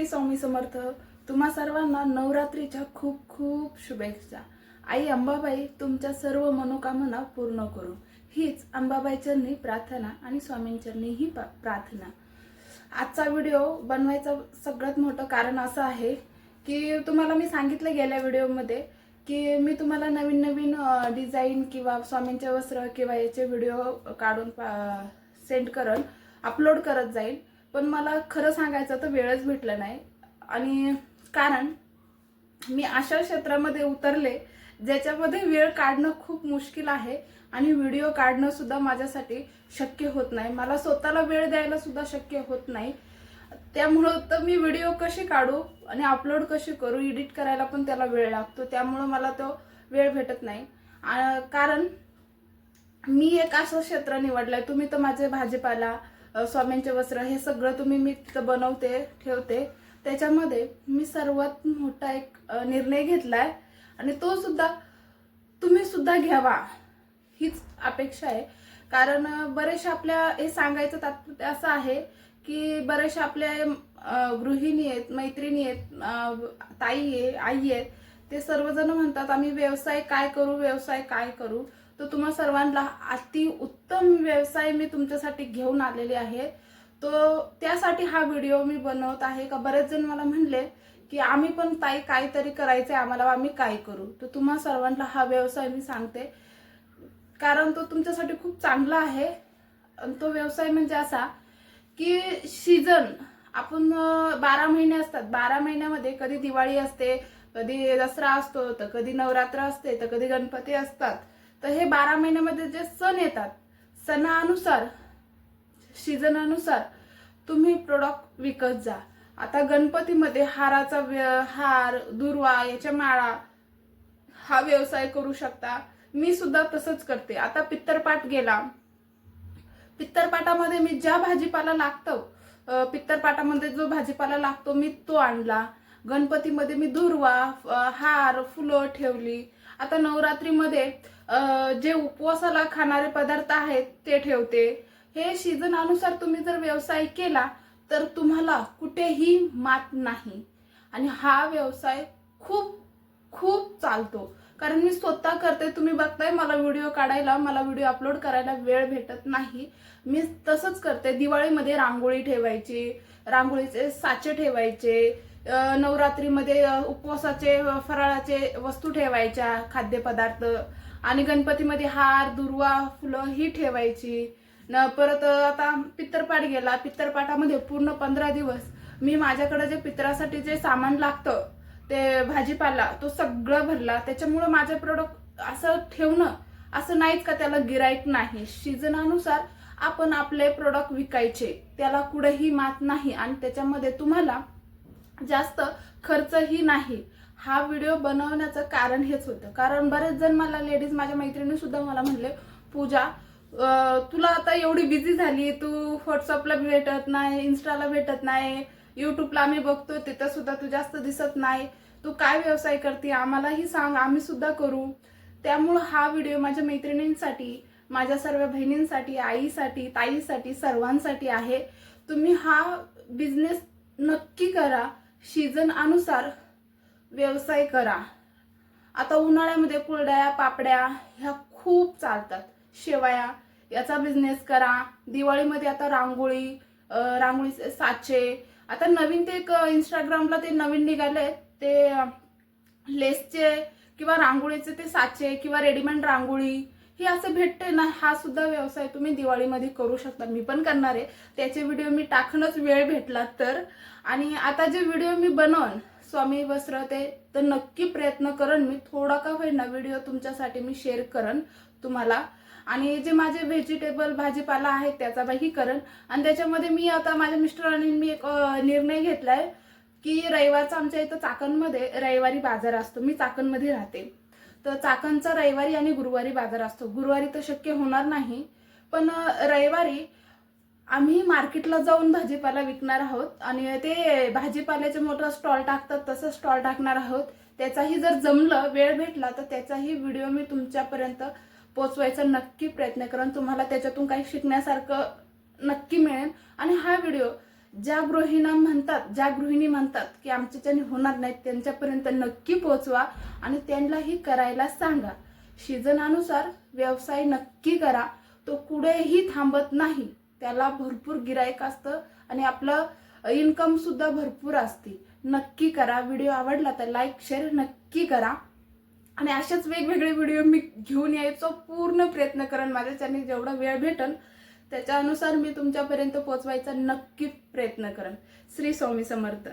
श्री स्वामी समर्थ तुम्हा सर्वांना नवरात्रीच्या खूप खूप शुभेच्छा. आई अंबाबाई तुमच्या सर्व मनोकामना पूर्ण करू हीच अंबाबाई चरणी प्रार्थना आणि स्वामींचरणी ही प्रार्थना. आजचा व्हिडिओ बनवायचं सगळ्यात मोठं कारण असं आहे की तुम्हाला मी सांगितलं गेल्या व्हिडिओमध्ये की मी तुम्हाला नवीन नवीन डिझाईन किंवा स्वामींचे वस्त्र किंवा याचे व्हिडिओ काढून सेंड करन अपलोड करत जाईल पण मला खरं सांगायचं तर वेळच भेटला नाही. आणि कारण मी अशा क्षेत्रामध्ये उतरले ज्याच्यामध्ये वेळ काढणं खूप मुश्किल आहे आणि व्हिडिओ काढणं सुद्धा माझ्यासाठी शक्य होत नाही. मला स्वतःला वेळ द्यायला सुद्धा शक्य होत नाही. त्यामुळं तर मी व्हिडिओ कशी काढू आणि अपलोड कशी करू एडिट करायला पण त्याला वेळ लागतो. त्यामुळं मला तो वेळ भेटत नाही. कारण मी एक असं क्षेत्र निवडलं आहे तुम्ही तर माझे भाजीपाला स्वामींचे वस्त्र हे सगळं तुम्ही मी तिथं बनवते ठेवते. त्याच्यामध्ये मी सर्वात मोठा एक निर्णय घेतलाय आणि तो सुद्धा तुम्ही सुद्धा घ्यावा. हीच अपेक्षा आहे. कारण बरेचशा आपल्या हे सांगायचं तात्पर्य असं आहे की बरेचशा आपल्या गृहिणी आहेत मैत्रिणी आहेत ताई आहे आई आहेत ते सर्वजण म्हणतात आम्ही व्यवसाय काय करू व्यवसाय काय करू? तर तुम्हा सर्वांना अति उत्तम व्यवसाय मी तुमच्यासाठी घेऊन आलेले आहे. तो त्यासाठी हा व्हिडिओ मी बनवत आहे. का बरेच जण मला म्हणले की आम्ही पण ताई काहीतरी करायचं आहे आम्हाला आम्ही काय करू? तर तुम्हा सर्वांना हा व्यवसाय मी सांगते. कारण तो तुमच्यासाठी खूप चांगला आहे. आणि तो व्यवसाय म्हणजे असा की सीझन आपण बारा महिने असतात. बारा महिन्यामध्ये कधी दिवाळी असते कधी दसरा असतो तर कधी नवरात्र असते तर कधी गणपती असतात. तर हे बारा महिन्यामध्ये जे सण येतात सणानुसार सीझनानुसार तुम्ही प्रोडक्ट विकत जा. आता गणपतीमध्ये हाराचा व्य- हार दुर्वा याच्या माळा हा व्यवसाय करू शकता. मी सुद्धा तसंच करते. आता पित्तरपाट गेला. पित्तरपाटामध्ये मी ज्या भाजीपाला लागतो पित्तरपाटामध्ये जो भाजीपाला लागतो मी तो आणला. गणपतीमध्ये मी दुर्वा हार फुलं ठेवली. आता नवरात्रीमध्ये जे उपवासाला खाणारे पदार्थ आहेत ते ठेवते. हे सीझन अनुसार तुम्ही जर व्यवसाय केला तर तुम्हाला कुठेही मात नाही. आणि हा व्यवसाय खूप खूप चालतो. कारण मी स्वतः करते तुम्ही बघताय मला व्हिडिओ काढायला मला व्हिडिओ अपलोड करायला वेळ भेटत नाही. मी तसंच करते. दिवाळीमध्ये रांगोळी ठेवायची रांगोळीचे साचे ठेवायचे नवरात्रीमध्ये उपवासाचे फराळाचे वस्तू ठेवायच्या खाद्यपदार्थ. आणि गणपतीमध्ये हार दुर्वा फुलं ही ठेवायची. न परत आता पित्तरपाट गेला. पित्तरपाटामध्ये पूर्ण पंधरा दिवस मी माझ्याकडे जे पित्रासाठी जे सामान लागतं ते भाजीपाला तो सगळं भरला. त्याच्यामुळं माझे प्रोडक्ट असं ठेवणं असं नाहीच का त्याला गिराईक नाही. सीझनानुसार आपण आपले प्रोडक्ट विकायचे. त्याला कुठेही मात नाही. आणि त्याच्यामध्ये तुम्हाला जास्त खर्चही नाही. हा व्हिडिओ बनवण्याचं कारण हेच होतं. कारण बरेच जण मला लेडीज माझ्या मैत्रिणी सुद्धा मला म्हणले पूजा तुला आता एवढी बिझी झाली तू व्हॉट्सअपला भेटत नाही इन्स्टाला भेटत नाही युट्यूबला आम्ही बघतो तिथं सुद्धा तू जास्त दिसत नाही. तू काय व्यवसाय करते? आम्हालाही सांग आम्ही सुद्धा करू. त्यामुळं हा व्हिडिओ माझ्या मैत्रिणींसाठी माझ्या सर्व बहिणींसाठी आईसाठी ताईसाठी सर्वांसाठी आहे. तुम्ही हा बिझनेस नक्की करा. सीझन अनुसार व्यवसाय करा. आता उन्हाळ्यामध्ये कुरड्या पापड्या ह्या खूप चालतात. शेवया याचा बिझनेस करा. दिवाळीमध्ये आता रांगोळी रांगोळीचे साचे. आता नवीन ते एक इंस्टाग्रामला ते नवीन निघाले ते लेसचे किंवा रांगोळीचे ते साचे किंवा रेडीमेड रांगोळी. हे असं भेटते ना हा सुद्धा व्यवसाय तुम्ही दिवाळीमध्ये करू शकता. मी पण करणार आहे. त्याचे व्हिडिओ मी टाकणंच वेळ भेटला तर. आणि आता जे व्हिडिओ मी बनवन स्वामी वस्त्र ते तर नक्की प्रयत्न करण मी. थोडा का होईना व्हिडिओ तुमच्यासाठी मी शेअर करन तुम्हाला. आणि जे माझे व्हेजिटेबल भाजीपाला आहे त्याचा बाही करण. आणि त्याच्यामध्ये मी आता माझ्या मिस्टरांनी मी एक निर्णय घेतलाय की रविवारचा आमच्या इथं चाकणमध्ये रविवारी बाजार असतो. मी चाकणमध्ये राहते. तर चाकणचा रविवारी आणि गुरुवारी बाजार असतो. गुरुवारी तर शक्य होणार नाही. पण रविवारी आम्ही मार्केटला जाऊन भाजीपाला विकणार आहोत आणि ते भाजीपाल्याचे मोठा स्टॉल टाकतात तसं स्टॉल टाकणार आहोत. त्याचाही जर जमलं वेळ भेटला तर त्याचाही व्हिडिओ मी तुमच्यापर्यंत पोचवायचा नक्की प्रयत्न करेन. तुम्हाला त्याच्यातून काही शिकण्यासारखं नक्की मिळेल. आणि हा व्हिडिओ ज्या गृहिणी म्हणतात ज्या गृहिणी म्हणतात की आमच्याच्याने होणार नाहीत त्यांच्यापर्यंत नक्की पोहोचवा आणि त्यांनाही करायला सांगा. सीझनानुसार व्यवसाय नक्की करा. तो कुठेही थांबत नाही. त्याला भरपूर गिरायक असतं आणि आपलं इन्कम सुद्धा भरपूर असते. नक्की करा. व्हिडिओ आवडला तर लाईक शेअर नक्की करा. आणि असेच वेगवेगळे व्हिडिओ मी घेऊन यायचो. पूर्ण प्रयत्न करेन माझ्या चॅनल जेवढा वेळ भेटल त्याच्यानुसार मी तुमच्यापर्यंत पोचवायचा नक्की प्रयत्न करेन. श्री स्वामी समर्थ.